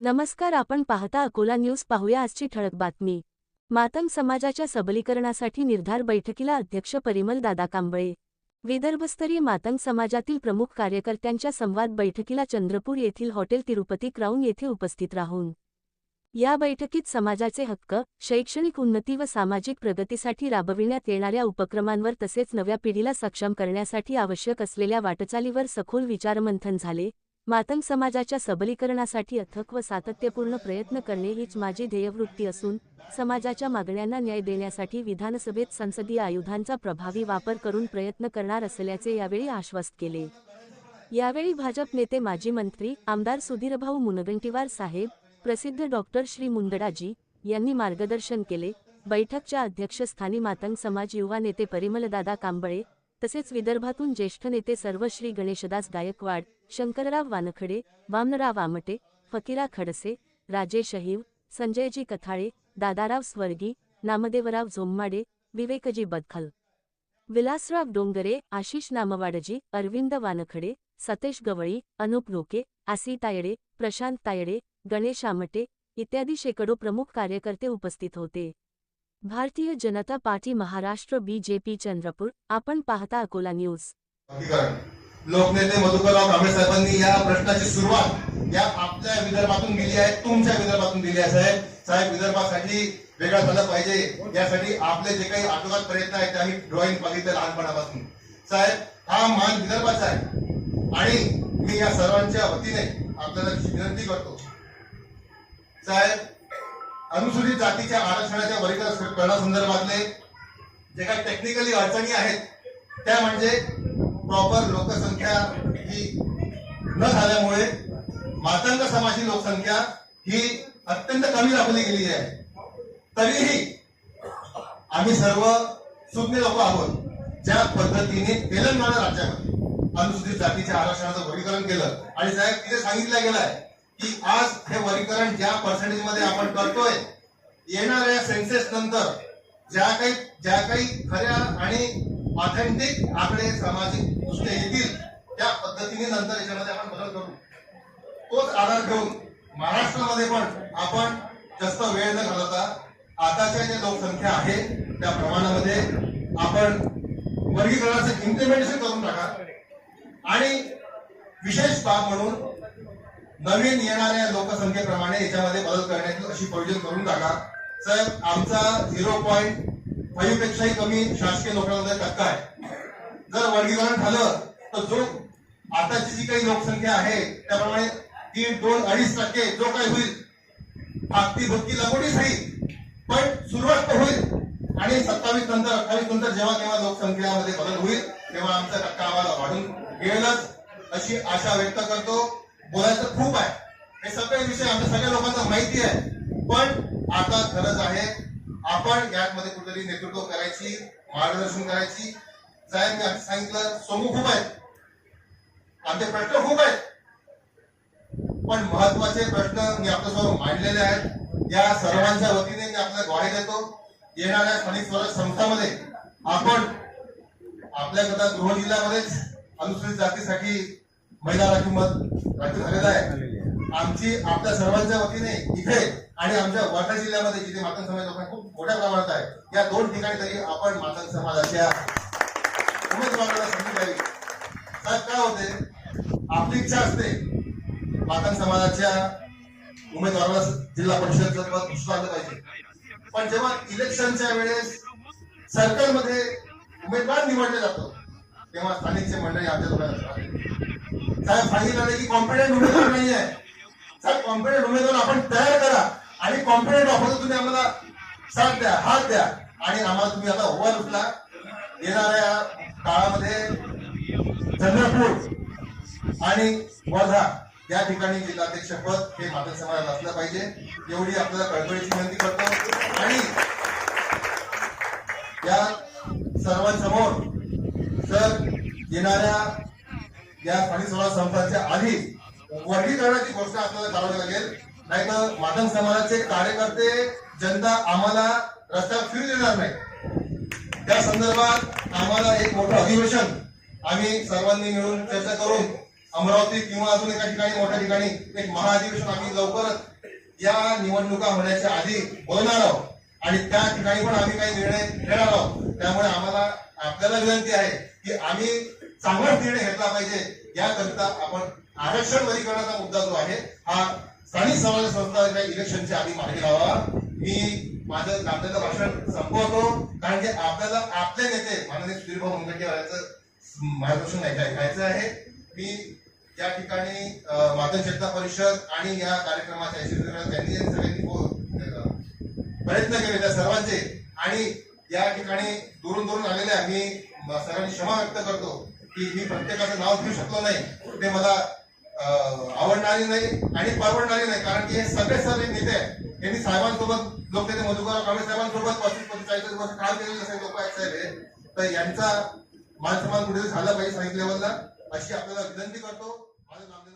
नमस्कार आपण पाहता अकोला न्यूज. पाहूया आजची ठळक बातमी. मातंग समाजाच्या सबलीकरणासाठी निर्धार बैठकीला अध्यक्ष परिमल दादा कांबळे. विदर्भस्तरीय मातंग समाजातील प्रमुख कार्यकर्त्यांच्या संवाद बैठकीला चंद्रपूर येथील हॉटेल तिरुपती क्राऊन येथे उपस्थित राहून. या बैठकीत समाजाचे हक्क शैक्षणिक उन्नती व सामाजिक प्रगतीसाठी राबविण्यात येणाऱ्या उपक्रमांवर तसेच नव्या पिढीला सक्षम करण्यासाठी आवश्यक असलेल्या वाटचालीवर सखोल विचारमंथन झाले. मातंग समाजाच्या सबलीकरणासाठी अथक व सातत्यपूर्ण प्रयत्न करणे हीच माझी ध्येयवृत्ती असून समाजाच्या मागण्यांना न्याय देण्यासाठी विधानसभेत संसदीय आयुधांचा प्रभावी वापर करून प्रयत्न करणार असल्याचे यावेळी आश्वस्त केले. यावेळी भाजप नेते माजी मंत्री आमदार सुधीरभाऊ मुनगंटीवार साहेब प्रसिद्ध डॉक्टर श्री मुंदडाजी यांनी मार्गदर्शन केले. बैठकच्या अध्यक्षस्थानी मातंग समाज युवा नेते परिमलदादा कांबळे तसेच विदर्भातून ज्येष्ठ नेते सर्व श्री गणेशदास गायकवाड शंकरराव वानखडे वामनराव आमटे फकीरा खडसे राजेश अहिव संजयजी कथाळे दादाराव स्वर्गी नामदेवराव झोम्माडे विवेकजी बदखल. विलासराव डोंगरे आशिष नामवाडजी अरविंद वानखडे सतेश गवळी अनुप लोके आसी तायडे प्रशांत तायडे गणेश आमटे इत्यादी शेकडो प्रमुख कार्यकर्ते उपस्थित होते. भारतीय जनता पार्टी महाराष्ट्र बीजेपी चंद्रपूर आपण पाहता अकोला न्यूज. लोकनेते मधुकरराव कांबळे साहेबांनी या प्रश्नाची सुरुवात या आपल्या विदर्भातून दिली आहे तुमच्या विदर्भातून दिली आहे साहेब. साहेब विदर्भासाठी वेगळं झालं पाहिजे. यासाठी आपले जे काही आटोकात प्रयत्न आहेत ते आम्ही ड्रॉइंग बघितलं लहानपणापासून. साहेब हा मान विदर्भाचा आहे. आणि मी या सर्वांच्या वतीने आपल्याला विनंती करतो. साहेब अनुसूचित जातीच्या आरक्षणाच्या वर्गीकरणासंदर्भातले जे काही टेक्निकली अडचणी आहेत त्या म्हणजे प्रॉपर लोकसंख्या ही न झाल्यामुळे मातंग समाजाची लोकसंख्या ही अत्यंत कमी दाखवली गेली आहे. तरीही आम्ही सर्व सुज्ञ लोक आहोत ज्या पद्धतीने तेलंगणा राज्यामध्ये अनुसूचित जातीच्या आरक्षणाचं वर्गीकरण केलं. आणि साहेब तिथे सांगितलं गेलं आहे की आज हे वर्गीकरण ज्या पर्सेंटेजमध्ये आपण करतोय येणाऱ्या सेन्सेस नंतर ज्या काही ज्या काही खऱ्या आणि ऑथेंटिक आकडे सामाजिक दृष्ट्या येतील त्या पद्धतीने नंतर याच्यामध्ये आपण बदल करू. तोच आधार घेऊन महाराष्ट्रामध्ये पण आपण जास्त वेळ न घालवता आताच्या ज्या लोकसंख्या आहे त्या प्रमाणामध्ये आपण वर्गीकरणाचं इम्प्लिमेंटेशन करून टाका. आणि विशेष बाब म्हणून नवीन येणाऱ्या लोकसंख्येप्रमाणे याच्यामध्ये बदल करण्याची अशी प्रोविजन करून टाका. साहेब आमचा झिरो पॉईंट फाईव्ह पेक्षाही कमी शासकीय नोकऱ्यांमध्ये टक्का आहे. जर वर्गीकरण झालं तर जो आताची जी काही लोकसंख्या आहे त्याप्रमाणे दीड दोन अडीच टक्के जो काही होईल भागती भक्ती लगोडी होईल पण सुरुवात तर होईल. आणि सत्तावीस नंतर अठ्ठावीस नंतर जेव्हा केव्हा लोकसंख्येमध्ये बदल होईल तेव्हा आमचा टक्का आम्हाला वाढून मिळेलच अशी आशा व्यक्त करतो. बोलायचं खूप आहे. हे सगळे विषय आमच्या सगळ्या लोकांना माहिती आहे. पण आता गरज आहे आपण यामध्ये कुठेतरी नेतृत्व करायची मार्गदर्शन करायची. साहेब मी सांगितलं समूह खूप आहेत. आमचे प्रश्न खूप आहेत. पण महत्त्वाचे प्रश्न मी आपल्यासमोर मांडलेले आहेत. या सर्वांच्या वतीने मी आपल्याला ग्वाही देतो. येणाऱ्या स्थानिक स्वराज संस्थामध्ये आपण आपल्या गृह जिल्ह्यामध्येच अनुसूचित जातीसाठी महिला किंमत झालेला आहे. आमची आपल्या सर्वांच्या वतीने इथे आणि आमच्या वर्धा जिल्ह्यामध्ये जिथे मातंग समाज लोकांना खूप मोठ्या प्रमाणात आहे या दोन ठिकाणी तरी आपण मातंग समाजाच्या उमेदवाराला संधी द्यावी साहेब काय होते? आपली इच्छा असते मातंग समाजाच्या उमेदवाराला जिल्हा परिषद पद पुष्पारलं पाहिजे. पण जेव्हा इलेक्शनच्या वेळेस सरकारमध्ये उमेदवार निवडले जातो तेव्हा स्थानिकचे मंडळी आपल्या दोघांना साहेब सांगितलं की कॉम्पिटंट उमेदवार नाही आहे साहेब कॉम्पिटंट उमेदवार आपण तयार करा आणि कॉम्पिटंट ऑफर तुम्ही आम्हाला साथ द्या हात द्या. आणि आम्हाला तुम्ही आता ओव्हर उठला येणाऱ्या काळामध्ये चंद्रपूर आणि वर्धा या ठिकाणी जिल्हाध्यक्ष पद हे मातृ समाजात असलं पाहिजे. एवढी आपल्याला कळकळीची विनंती करतो. आणि या सर्वांसमोर सर येणाऱ्या या पाणी स्वराज्य संस्थांच्या आधी वर्गीकरणाची घोषणा आपल्याला करावी लागेल. नाही तर माधव समाजाचे कार्यकर्ते जनता आम्हाला रस्त्यावर फिरू देणार नाही. त्या संदर्भात आम्हाला एक मोठं अधिवेशन आम्ही सर्वांनी मिळून चर्चा करून अमरावती किंवा अजून एका ठिकाणी मोठ्या ठिकाणी एक महाअधिवेशन आम्ही लवकरच या निवडणुका होण्याच्या आधी बोलणार आहोत. आणि त्या ठिकाणी पण आम्ही काही निर्णय घेणार आहोत. त्यामुळे आम्हाला आपल्याला विनंती आहे की आम्ही चांगलाच निर्णय घेतला पाहिजे. याकरिता आपण आरक्षण वर्गीकरणाचा मुद्दा जो आहे हा स्थानिक स्वराज्य संस्था इलेक्शनच्या आधी मागे लावा. मी माझं आपल्याला भाषण संपवतो. कारण की आपल्याला आपले नेते माननीय सुधीर भाऊ मुनगंटीवार यांचं मार्गदर्शन ऐकायचं आहे. मी या ठिकाणी माध्यम मातन चेतना परिषद आणि या कार्यक्रमाच्या यशस्वी त्यांनी सगळ्यांनी हो, प्रयत्न केले त्या सर्वांचे. आणि या ठिकाणी दुरून दुरून आलेल्या मी सर्वांनी क्षमा व्यक्त करतो. की मी प्रत्येकाचं नाव घेऊ शकलो नाही. ते मला आवडणारी नाही आणि परवडणारी नाही. कारण की हे सगळे सगळे नेते आहेत. यांनी साहेबांसोबत लोकनेते मधुकर कांबळे साहेबांसोबत पस्तीस पंचेचाळीस वर्ष काम केलेले असे लोक आहेत साहेब हे. तर यांचा मान सन्मान कुठेतरी झाला पाहिजे साहित्य लेवलला. अशी आपल्याला विनंती करतो. माझं नामदेव